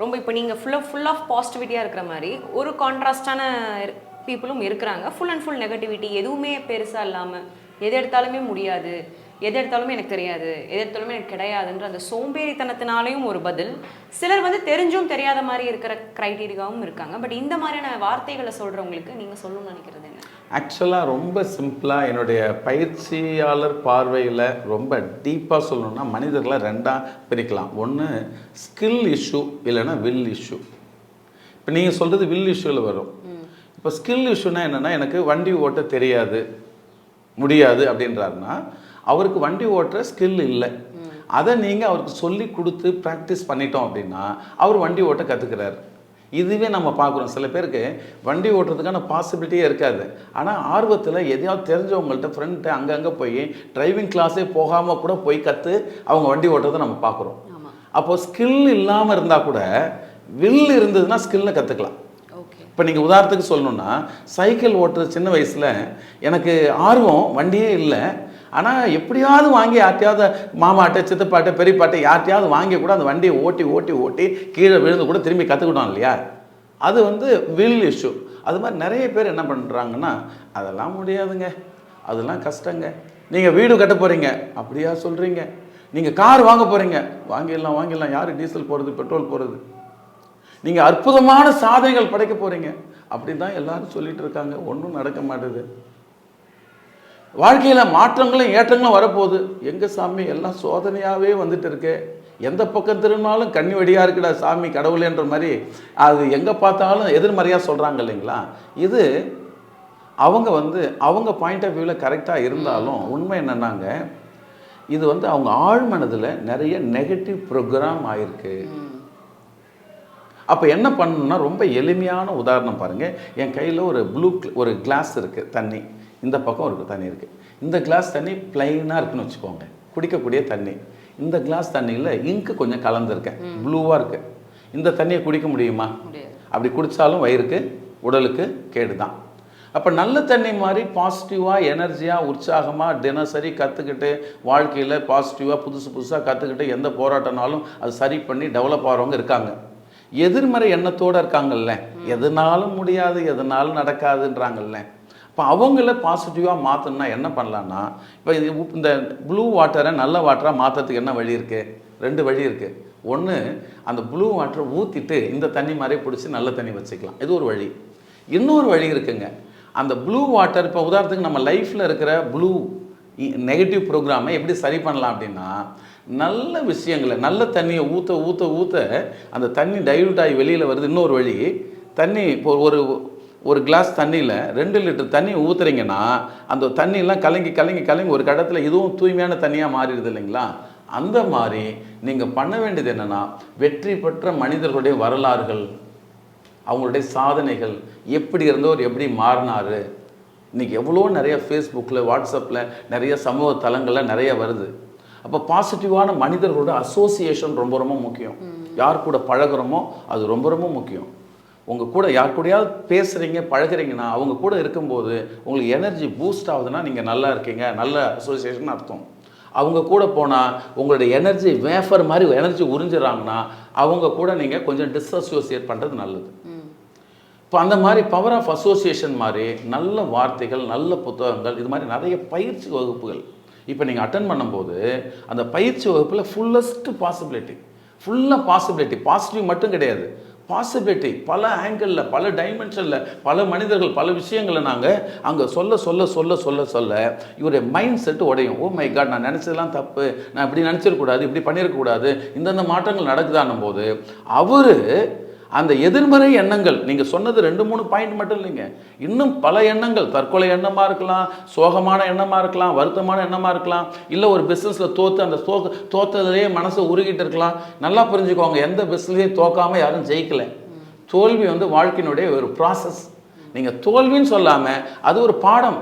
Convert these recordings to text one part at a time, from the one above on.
ரொம்ப இப்போ நீங்கள் ஃபுல்லாக ஃபுல் ஆஃப் பாசிட்டிவிட்டியாக இருக்கிற மாதிரி ஒரு கான்ட்ராஸ்டான பீப்புளும் இருக்கிறாங்க. ஃபுல் அண்ட் ஃபுல் நெகட்டிவிட்டி எதுவுமே பெருசாக இல்லாமல் எது எடுத்தாலுமே முடியாது. எது எடுத்தாலுமே எனக்கு தெரியாது எது எடுத்தாலுமே எனக்கு கிடையாதுன்ற அந்த சோம்பேறித்தனத்தினாலையும் ஒரு பதில். சிலர் வந்து தெரிஞ்சும் தெரியாத மாதிரி இருக்கிற க்ரைட்டீரியாவும் இருக்காங்க. பட் இந்த மாதிரியான வார்த்தைகளை சொல்கிறவங்களுக்கு நீங்கள் சொல்லணும்னு நினைக்கிறது என்ன? ஆக்சுவலாக ரொம்ப சிம்பிளாக என்னுடைய பயிற்சியாளர் பார்வையில் ரொம்ப டீப்பாக சொல்லணும்னா மனிதர்களை ரெண்டாக பிரிக்கலாம். ஒன்று ஸ்கில் இஷ்யூ இல்லைன்னா வில் இஷ்யூ இப்போ நீங்கள் சொல்கிறது வில் இஷ்யூவில் வரும். இப்போ ஸ்கில் இஷ்யூனா என்னென்னா எனக்கு வண்டி ஓட்ட தெரியாது முடியாது அப்படின்றாருன்னா அவருக்கு வண்டி ஓட்டுற ஸ்கில் இல்லை. அதை நீங்கள் அவருக்கு சொல்லி கொடுத்து ப்ராக்டிஸ் பண்ணிட்டோம் அப்படின்னா அவர் வண்டி ஓட்ட கற்றுக்கிறாரு இதுவே நம்ம பார்க்குறோம். சில பேருக்கு வண்டி ஓட்டுறதுக்கான பாசிபிலிட்டியே இருக்காது. ஆனால் ஆர்வத்தில் எதையாவது தெரிஞ்சவங்கள்ட்ட ஃப்ரெண்ட்டு அங்கங்கே போய் டிரைவிங் கிளாஸே போகாமல் கூட போய் கற்று அவங்க வண்டி ஓட்டுறதை நம்ம பார்க்குறோம். அப்போது ஸ்கில் இல்லாமல் இருந்தால் கூட வில் இருந்ததுன்னா ஸ்கில்லை கற்றுக்கலாம் ஓகே. இப்போ நீங்கள் உதாரணத்துக்கு சொல்லணும்னா சைக்கிள் ஓட்டுறது சின்ன வயசில் எனக்கு ஆர்வம் வண்டியே இல்லை. ஆனால் எப்படியாவது வாங்கி யார்ட்டையாவது மாமாட்ட சித்தப்பாட்ட பெரியப்பாட்ட யார்ட்டையாவது வாங்கி கூட அந்த வண்டியை ஓட்டி ஓட்டி ஓட்டி கீழே விழுந்து கூட திரும்பி கற்றுக்கிட்டோம் இல்லையா? அது வந்து வில் இஷ்யூ அது மாதிரி நிறைய பேர் என்ன பண்ணுறாங்கன்னா அதெல்லாம் முடியாதுங்க. அதெல்லாம் கஷ்டங்க. நீங்கள் வீடு கட்ட போகிறீங்க அப்படியா சொல்கிறீங்க நீங்கள் கார் வாங்க போகிறீங்க வாங்கிடலாம் வாங்கிடலாம். யார் டீசல் போகிறது பெட்ரோல் போகிறது நீங்கள் அற்புதமான சாதனைகள் படைக்க போகிறீங்க அப்படி தான் எல்லாரும் சொல்லிகிட்டு இருக்காங்க. ஒன்றும் நடக்க மாட்டேது. வாழ்க்கையில் மாற்றங்களும் ஏற்றங்களும் வரப்போகுது. எங்க சாமி? எல்லாம் சோதனையாகவே வந்துட்டு இருக்கு. எந்த பக்கம் திரும்பினாலும் கண்ணி வெடியாக இருக்குடா சாமி கடவுளேன்ற மாதிரி அது எங்கே பார்த்தாலும் எதிர்மறையாக சொல்கிறாங்க இல்லைங்களா? இது அவங்க வந்து அவங்க பாயிண்ட் ஆஃப் வியூவில் கரெக்டாக இருந்தாலும் உண்மை என்னன்னாங்க? இது வந்து அவங்க ஆழ்மனதில் நிறைய நெகட்டிவ் ப்ரோக்ராம் ஆயிருக்கு. அப்போ என்ன பண்ணணும்னா ரொம்ப எளிமையான உதாரணம் பாருங்கள் என் கையில் ஒரு ப்ளூ ஒரு கிளாஸ் இருக்குது தண்ணி. இந்த பக்கம் ஒரு தண்ணி இருக்குது இந்த கிளாஸ் தண்ணி பிளைனாக இருக்குன்னு வச்சுக்கோங்க. குடிக்கக்கூடிய தண்ணி. இந்த கிளாஸ் தண்ணியில் இங்கு கொஞ்சம் கலந்துருக்கேன் ப்ளூவாக இருக்கு. இந்த தண்ணியை குடிக்க முடியுமா? அப்படி குடித்தாலும் வயிறுக்கு உடலுக்கு கேடு தான் அப்போ நல்ல தண்ணி மாதிரி பாசிட்டிவாக எனர்ஜியாக உற்சாகமாக தினசரி கற்றுக்கிட்டு வாழ்க்கையில் பாசிட்டிவாக புதுசு புதுசாக கற்றுக்கிட்டு எந்த போராட்டம்னாலும் அது சரி பண்ணி டெவலப் ஆகிறவங்க இருக்காங்க. எதிர்மறை எண்ணத்தோடு இருக்காங்கல்ல. எதுனாலும் முடியாது எதுனாலும் நடக்காதுன்றாங்கல்ல. இப்போ அவங்கள பாசிட்டிவாக மாற்றணும்னா என்ன பண்ணலான்னா இப்போ இது இந்த ப்ளூ வாட்டரை நல்ல வாட்டராக மாற்றுறதுக்கு என்ன வழி இருக்குது ரெண்டு வழி இருக்குது ஒன்று அந்த ப்ளூ வாட்டரை ஊற்றிட்டு இந்த தண்ணி மாதிரி பிடிச்சி நல்ல தண்ணி வச்சுக்கலாம். இது ஒரு வழி. இன்னொரு வழி இருக்குங்க. அந்த ப்ளூ வாட்டர் இப்போ உதாரணத்துக்கு நம்ம லைஃப்பில் இருக்கிற ப்ளூ நெகட்டிவ் ப்ரோக்ராமை எப்படி சரி பண்ணலாம் அப்படின்னா நல்ல விஷயங்களை நல்ல தண்ணியை ஊற்ற ஊற்ற ஊற்ற அந்த தண்ணி டைல்யூட் ஆகி வெளியில் வருது. இன்னொரு வழி தண்ணி இப்போ ஒரு ஒரு கிளாஸ் தண்ணியில் ரெண்டு லிட்டர் தண்ணி ஊற்றுறீங்கன்னா அந்த தண்ணியெல்லாம் கலங்கி கலங்கி கலங்கி ஒரு கடத்தில் இதுவும் தூய்மையான தண்ணியாக மாறிடுது இல்லைங்களா? அந்த மாதிரி நீங்கள் பண்ண வேண்டியது என்னென்னா வெற்றி பெற்ற மனிதர்களுடைய வரலாறுகள் அவங்களுடைய சாதனைகள் எப்படி இருந்தவர் எப்படி மாறினாரு. இன்னைக்கு எவ்வளோ நிறைய ஃபேஸ்புக்கில் வாட்ஸ்அப்பில் நிறைய சமூக தளங்களில் நிறைய வருது. அப்போ பாசிட்டிவான மனிதர்களோட அசோசியேஷன் ரொம்ப ரொம்ப முக்கியம். யார் கூட பழகுறோமோ அது ரொம்ப ரொம்ப முக்கியம். உங்கள் கூட யார் கூடயாவது பேசுகிறீங்க பழகுறீங்கன்னா அவங்க கூட இருக்கும்போது உங்களுக்கு எனர்ஜி பூஸ்ட் ஆகுதுன்னா நீங்கள் நல்லா இருக்கீங்க. நல்ல அசோசியேஷன் அர்த்தம். அவங்க கூட போனால் உங்களுடைய எனர்ஜி வேஃபர் மாதிரி எனர்ஜி உறிஞ்சிடறாங்கன்னா அவங்க கூட நீங்கள் கொஞ்சம் டிஸ்அசோசியேட் பண்ணுறது நல்லது. இப்போ அந்த மாதிரி பவர் ஆஃப் அசோசியேஷன் மாதிரி நல்ல வார்த்தைகள் நல்ல புத்தகங்கள் இது மாதிரி நிறைய பயிற்சி வகுப்புகள். இப்போ நீங்கள் அட்டன் பண்ணும்போது அந்த பயிற்சி வகுப்பில் ஃபுல்லஸ்ட் பாசிபிலிட்டி ஃபுல்லாக பாசிபிலிட்டி பாசிட்டிவ் மட்டும் கிடையாது. பாசிபிலிட்டி பல ஆங்கிளில் பல டைமென்ஷனில் பல மனிதர்கள் பல விஷயங்களை நாங்கள் அங்கே சொல்ல சொல்ல சொல்ல சொல்ல சொல்ல இவருடைய மைண்ட் செட் உடையும். ஓ மை காட் நான் நினச்சதெல்லாம் தப்பு. நான் இப்படி நினச்சிடக்கூடாது இப்படி பண்ணியிருக்கக்கூடாது. இந்தந்த மாற்றங்கள் நடக்குதான்னும் போது அவர் அந்த எதிர்மறை எண்ணங்கள் நீங்கள் சொன்னது ரெண்டு மூணு பாயிண்ட் மட்டும் இல்லைங்க. இன்னும் பல எண்ணங்கள் தற்கொலை எண்ணமாக இருக்கலாம் சோகமான எண்ணமாக இருக்கலாம் வருத்தமான எண்ணமாக இருக்கலாம் இல்லை ஒரு பிஸ்னஸில் தோற்று அந்த தோ தோத்ததுலேயே மனசை உருகிட்டு இருக்கலாம். நல்லா புரிஞ்சுக்கோங்க எந்த பிஸ்னஸ்லையும் தோக்காமல் யாரும் ஜெயிக்கலை. தோல்வி வந்து வாழ்க்கையினுடைய ஒரு ப்ராசஸ் நீங்கள் தோல்வின்னு சொல்லாமல் அது ஒரு பாடம்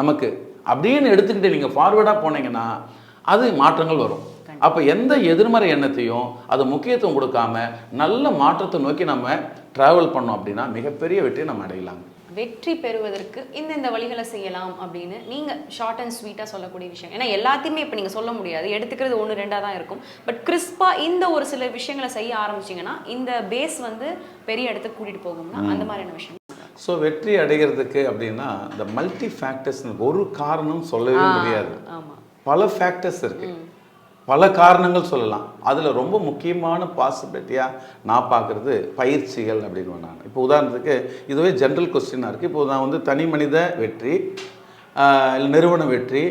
நமக்கு. அப்படின்னு எடுத்துக்கிட்டு நீங்கள் ஃபார்வர்டாக போனீங்கன்னா அது மாற்றங்கள் வரும். அப்போ எந்த எதிர்மறை எண்ணத்தையும் அது முக்கியத்துவம் கொடுக்காம நல்ல மாற்றத்தை நோக்கி நம்ம ட்ராவல் பண்ணோம் அப்படின்னா மிகப்பெரிய வெற்றியை நம்ம அடையலாங்க. வெற்றி பெறுவதற்கு இந்த இந்த வழிகளை செய்யலாம் அப்படின்னு நீங்கள் ஷார்ட் அண்ட் ஸ்வீட்டாக சொல்லக்கூடிய விஷயம். ஏன்னா எல்லாத்தையுமே இப்போ நீங்கள் சொல்ல முடியாது. எடுத்துக்கிறது ஒன்று ரெண்டாக தான் இருக்கும். பட் கிறிஸ்பாக இந்த ஒரு சில விஷயங்களை செய்ய ஆரம்பிச்சிங்கன்னா இந்த பேஸ் வந்து பெரிய இடத்துக்கு கூட்டிகிட்டு போகும்னா அந்த மாதிரியான விஷயம் ஸோ வெற்றி அடைகிறதுக்கு அப்படின்னா இந்த மல்டி ஃபேக்டர்ஸ் ஒரு காரணம் சொல்லவே முடியாது. பல ஃபேக்டர்ஸ் இருக்கு. பல காரணங்கள் சொல்லலாம். அதில் ரொம்ப முக்கியமான பாசிபிலிட்டியாக நான் பார்க்குறது பயிற்சிகள் அப்படின்னு நான் இப்போ உதாரணத்துக்கு இதுவே ஜென்ரல் கொஸ்டினாக இருக்குது இப்போ நான் வந்து தனி மனித வெற்றி இல்லை நிறுவன வெற்றி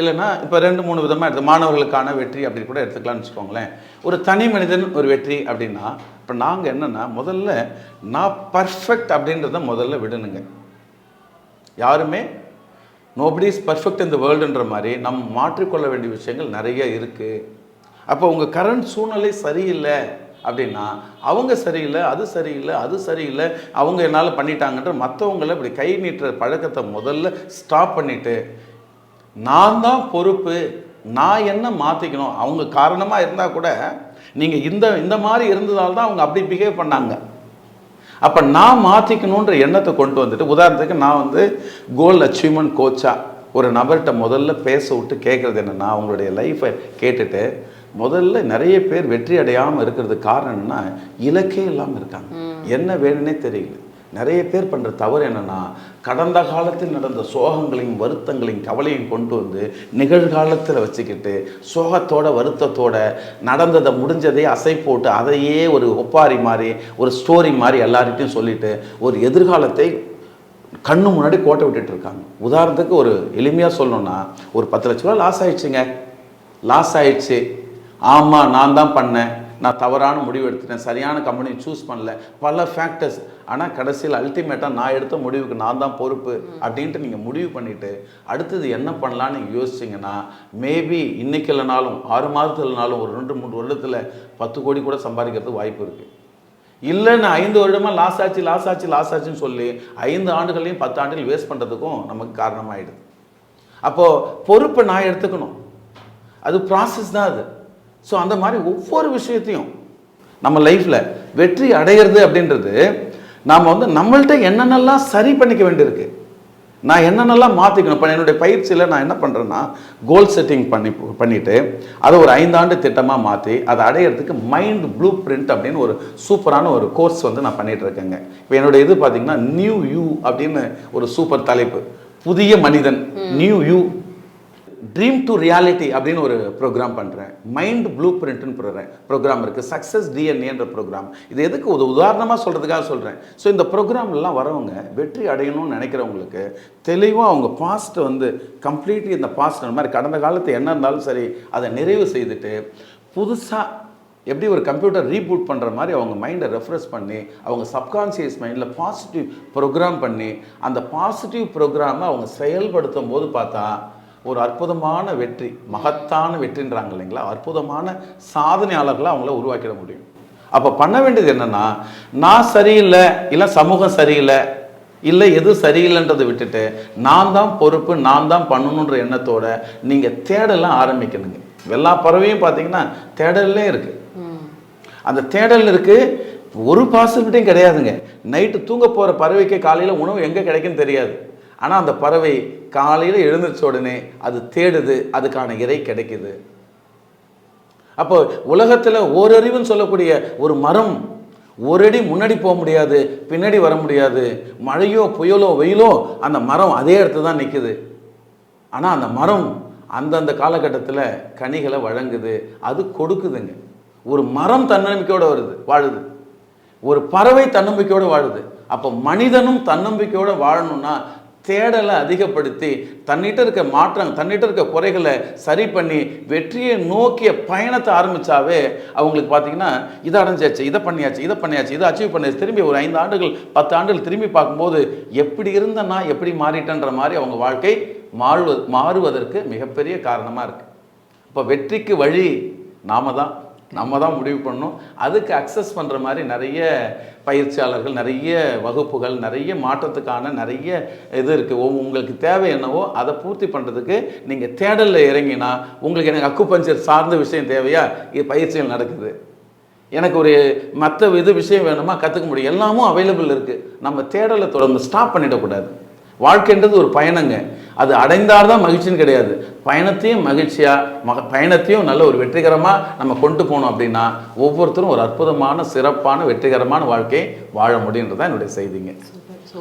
இல்லைன்னா இப்போ ரெண்டு மூணு விதமாக எடுத்து மாணவர்களுக்கான வெற்றி அப்படி கூட எடுத்துக்கலாம்னு வச்சுக்கோங்களேன். ஒரு தனி மனிதன் ஒரு வெற்றி அப்படின்னா இப்போ நாங்கள் என்னென்னா முதல்ல நான் பர்ஃபெக்ட் அப்படின்றத முதல்ல விடணுங்க. யாருமே நோபடி இஸ் பர்ஃபெக்ட் இந்த வேர்ல்டுன்ற மாதிரி நம்ம மாற்றிக்கொள்ள வேண்டிய விஷயங்கள் நிறைய இருக்குது அப்போ உங்கள் கரண்ட் சூழ்நிலை சரியில்லை அப்படின்னா அவங்க சரியில்லை அது சரியில்லை அது சரியில்லை அவங்க என்னால் பண்ணிட்டாங்கன்ற மற்றவங்கள இப்படி கை நீட்டுற பழக்கத்தை முதல்ல ஸ்டாப் பண்ணிவிட்டு நான் தான் பொறுப்பு நான் என்ன மாற்றிக்கணும் அவங்க காரணமாக இருந்தால் கூட நீங்கள் இந்த இந்த மாதிரி இருந்ததால் தான் அவங்க அப்படி பிஹேவ் பண்ணாங்க. அப்போ நான் மாற்றிக்கணுன்ற எண்ணத்தை கொண்டு வந்துட்டு உதாரணத்துக்கு நான் வந்து கோல் அச்சீவ்மெண்ட் கோச்சாக ஒரு நபர்கிட்ட முதல்ல பேச விட்டு கேட்குறது என்னென்னா அவங்களுடைய லைஃப்பை கேட்டுட்டு முதல்ல நிறைய பேர் வெற்றி அடையாமல் இருக்கிறதுக்கு காரணம் என்னன்னா இலக்கே இல்லாமல் இருக்காங்க. என்ன வேணும்னே தெரியல. நிறைய பேர் பண்ணுற தவறு என்னன்னா கடந்த காலத்தில் நடந்த சோகங்களையும் வருத்தங்களையும் கவலையும் கொண்டு வந்து நிகழ்காலத்தில் வச்சுக்கிட்டு சோகத்தோட வருத்தத்தோட நடந்ததை முடிஞ்சதே அசை போட்டு அதையே ஒரு ஒப்பாரி மாதிரி ஒரு ஸ்டோரி மாதிரி எல்லார்கிட்டையும் சொல்லிட்டு ஒரு எதிர்காலத்தை கண்ணு முன்னாடி கோட்டை விட்டுட்டு இருக்காங்க. உதாரணத்துக்கு ஒரு எளிமையாக சொல்லணும்னா ஒரு பத்து லட்ச ரூபா லாஸ் ஆயிடுச்சுங்க. லாஸ் ஆயிடுச்சு. ஆமாம் நான் தான் பண்ணேன். நான் தவறான முடிவு எடுத்துட்டேன் சரியான கம்பெனியை சூஸ் பண்ணல பல ஃபேக்டர்ஸ் ஆனால் கடைசியில் அல்டிமேட்டாக நான் எடுத்த முடிவுக்கு நான் தான் பொறுப்பு அப்படின்ட்டு நீங்கள் முடிவு பண்ணிவிட்டு அடுத்தது என்ன பண்ணலான்னு நீங்கள் யோசிச்சிங்கன்னா மேபி இன்னைக்கு இல்லைனாலும் ஆறு மாதத்துலனாலும் இல்லைனாலும் ஒரு ரெண்டு மூணு வருடத்தில் பத்து கோடி கூட சம்பாதிக்கிறதுக்கு வாய்ப்பு இருக்குது இல்லைன்னு ஐந்து வருடமா லாஸ் ஆச்சு லாஸ் ஆச்சு லாஸ் ஆச்சுன்னு சொல்லி ஐந்து ஆண்டுகளையும் பத்து ஆண்டுகள் வேஸ்ட் பண்ணுறதுக்கும் நமக்கு காரணமாகிடுது அப்போது பொறுப்பை நான் எடுத்துக்கணும். அது ப்ராசஸ் தான் அது. ஸோ அந்த மாதிரி ஒவ்வொரு விஷயத்தையும் நம்ம லைஃப்பில் வெற்றி அடையிறது அப்படின்றது நாம் வந்து நம்மள்ட்ட என்னென்னலாம் சரி பண்ணிக்க வேண்டியிருக்கு. நான் என்னென்னலாம் மாற்றிக்கணும் இப்போ என்னுடைய பயிற்சியில் நான் என்ன பண்ணுறேன்னா கோல் செட்டிங் பண்ணி பண்ணிவிட்டு அதை ஒரு ஐந்தாண்டு திட்டமாக மாற்றி அதை அடையிறதுக்கு மைண்ட் ப்ளூ பிரிண்ட் அப்படின்னு ஒரு சூப்பரான ஒரு கோர்ஸ் வந்து நான் பண்ணிட்டு இருக்கேங்க. இப்போ என்னுடைய இது பார்த்தீங்கன்னா நியூ யூ அப்படின்னு ஒரு சூப்பர் தலைப்பு. புதிய மனிதன் new you dream to reality அப்படின்னு ஒரு ப்ரோக்ராம் பண்ணுறேன் மைண்ட் ப்ளூ பிரிண்ட்னு ப்ரோக்ராம் ப்ரோக்ராம் இருக்குது சக்ஸஸ் டிஎன்ஏன்ற ப்ரோக்ராம் இது எதுக்கு? ஒரு உதாரணமாக சொல்கிறதுக்காக சொல்கிறேன் ஸோ இந்த ப்ரோக்ராம்லாம் வரவங்க வெற்றி அடையணும்னு நினைக்கிறவங்களுக்கு தெளிவாக அவங்க பாஸ்ட்டை வந்து கம்ப்ளீட்லி இந்த பாஸ்ட் அந்த மாதிரி கடந்த காலத்து என்ன இருந்தாலும் சரி அதை நிறைவு செய்துட்டு புதுசாக எப்படி ஒரு கம்ப்யூட்டர் ரீபூட் பண்ணுற மாதிரி அவங்க மைண்டை ரெஃப்ரெஷ் பண்ணி அவங்க சப்கான்சியஸ் மைண்டில் பாசிட்டிவ் ப்ரோக்ராம் பண்ணி அந்த பாசிட்டிவ் ப்ரோக்ராமை அவங்க செயல்படுத்தும் போது பார்த்தா ஒரு அற்புதமான வெற்றி மகத்தான வெற்றின்றாங்க இல்லைங்களா? அற்புதமான சாதனையாளர்களை அவங்கள உருவாக்கிட முடியும். அப்போ பண்ண வேண்டியது என்னென்னா நான் சரியில்லை இல்லை சமூகம் சரியில்லை இல்லை எது சரியில்லைன்றதை விட்டுட்டு நான் தான் பொறுப்பு நான் தான் பண்ணணுன்ற எண்ணத்தோட நீங்கள் தேடலாம் ஆரம்பிக்கணுங்க. எல்லா பறவையும் பார்த்தீங்கன்னா தேடல்லே இருக்குது அந்த தேடல் இருக்குது ஒரு பாசிபிலிட்டியும் கிடையாதுங்க. நைட்டு தூங்க போகிற பறவைக்கு காலையில் உணவு எங்கே கிடைக்குன்னு தெரியாது. ஆனால் அந்த பறவை காலையில் எழுந்திரிச்ச உடனே அது தேடுது அதுக்கான இறை கிடைக்குது. அப்போ உலகத்தில் ஓரறிவுன்னு சொல்லக்கூடிய ஒரு மரம் ஒரு அடி முன்னாடி போக முடியாது பின்னாடி வர முடியாது. மழையோ புயலோ வெயிலோ அந்த மரம் அதே இடத்துல தான் நிற்குது ஆனால் அந்த மரம் அந்தந்த காலகட்டத்தில் கனிகளை வழங்குது அது கொடுக்குதுங்க. ஒரு மரம் தன்னம்பிக்கையோடு வருது வாழுது. ஒரு பறவை தன்னம்பிக்கையோடு வாழுது. அப்போ மனிதனும் தன்னம்பிக்கையோடு வாழணும்னா தேடலை அதிகப்படுத்தி தன்னிட்ட இருக்க மாற்றம் தன்னிட்ட இருக்க குறைகளை சரி பண்ணி வெற்றியை நோக்கிய பயணத்தை ஆரம்பிச்சாவே அவங்களுக்கு பார்த்தீங்கன்னா இதை அடைஞ்சாச்சு இதை பண்ணியாச்சு இதை பண்ணியாச்சு இதை அச்சீவ் பண்ணியாச்சு. திரும்பி ஒரு ஐந்து ஆண்டுகள் பத்து ஆண்டுகள் திரும்பி பார்க்கும்போது எப்படி இருந்தேன்னா எப்படி மாறிட்டேன்ற மாதிரி அவங்க வாழ்க்கை மாறுவது மாறுவதற்கு மிகப்பெரிய காரணமாக இருக்குது இப்போ வெற்றிக்கு வழி நாம தான். நம்ம தான் முடிவு பண்ணணும். அதுக்கு அக்சஸ் பண்ணுற மாதிரி நிறைய பயிற்சியாளர்கள் நிறைய வகுப்புகள் நிறைய மாற்றத்துக்கான நிறைய இது இருக்குது உங்களுக்கு தேவை என்னவோ அதை பூர்த்தி பண்ணுறதுக்கு நீங்கள் தேடலில் இறங்கினா உங்களுக்கு எனக்கு அக்குபஞ்சர் சார்ந்த விஷயம் தேவையா? இது பயிற்சிகள் நடக்குது. எனக்கு ஒரு மற்ற இது விஷயம் வேணுமா? கற்றுக்க முடியும். எல்லாமும் அவைலபிள் இருக்குது நம்ம தேடலை தொடர்ந்து ஸ்டாப் பண்ணிடக்கூடாது. வாழ்க்கைன்றது ஒரு பயணங்க. அது அடைந்தால் தான் மகிழ்ச்சின்னு கிடையாது. பயணத்தையும் மகிழ்ச்சியாக மக பயணத்தையும் நல்ல ஒரு வெற்றிகரமாக நம்ம கொண்டு போனோம் அப்படின்னா ஒவ்வொருத்தரும் ஒரு அற்புதமான சிறப்பான வெற்றிகரமான வாழ்க்கையை வாழ முடியுன்றது தான் என்னுடைய செய்திங்க. ஸோ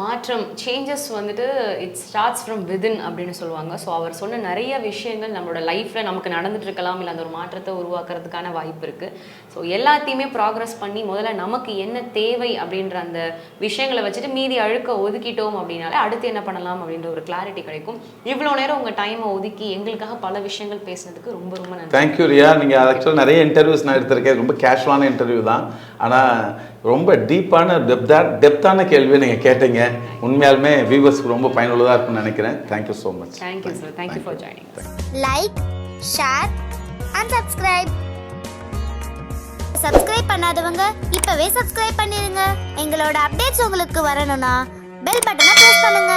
மாற்றம் சேஞ்சஸ் வந்துட்டு இட் ஸ்டார்ட்ஸ் ஃப்ரம் விதின் அப்படின்னு சொல்லுவாங்க. ஸோ அவர் சொன்ன நிறைய விஷயங்கள் நம்மளோட லைஃப்பில் நமக்கு நடந்துட்டு இருக்கலாம். இல்லை அந்த ஒரு மாற்றத்தை உருவாக்குறதுக்கான வாய்ப்பு இருக்குது ஸோ எல்லாத்தையுமே ப்ராக்ரஸ் பண்ணி முதல்ல நமக்கு என்ன தேவை அப்படின்ற அந்த விஷயங்களை வச்சுட்டு மீதி அழுக்க ஒதுக்கிட்டோம் அப்படின்னாலே அடுத்து என்ன பண்ணலாம் அப்படின்ற ஒரு கிளாரிட்டி கிடைக்கும். இவ்வளோ நேரம் உங்கள் டைமை ஒதுக்கி எங்களுக்காக பல விஷயங்கள் பேசுனதுக்கு ரொம்ப ரொம்ப நன்றி. தேங்க்யூ ரியா நீங்கள் ஆக்சுவலாக நிறைய இன்டர்வியூஸ் நான் எடுத்திருக்கேன். ரொம்ப கேஷுவலான இன்டர்வியூ தான். ஆனால் ரொம்ப டீப்பான டெப்தா டெப்த்தான கேள்வியை நீங்கள் கேட்டீங்க. உண்மையாலுமே வியூவர்ஸ்க்கு ரொம்ப பயனுள்ளதாக இருக்கும்னு நினைக்கிறேன். Thank you so much thank you sir thank you for joining like share and subscribe subscribe பண்ணாதவங்க இப்பவே சப்ஸ்கிரைப் பண்ணிருங்க. எங்களோட அப்டேட்ஸ் உங்களுக்கு வரணும்னா பெல் பட்டனை பிரஸ் பண்ணுங்க.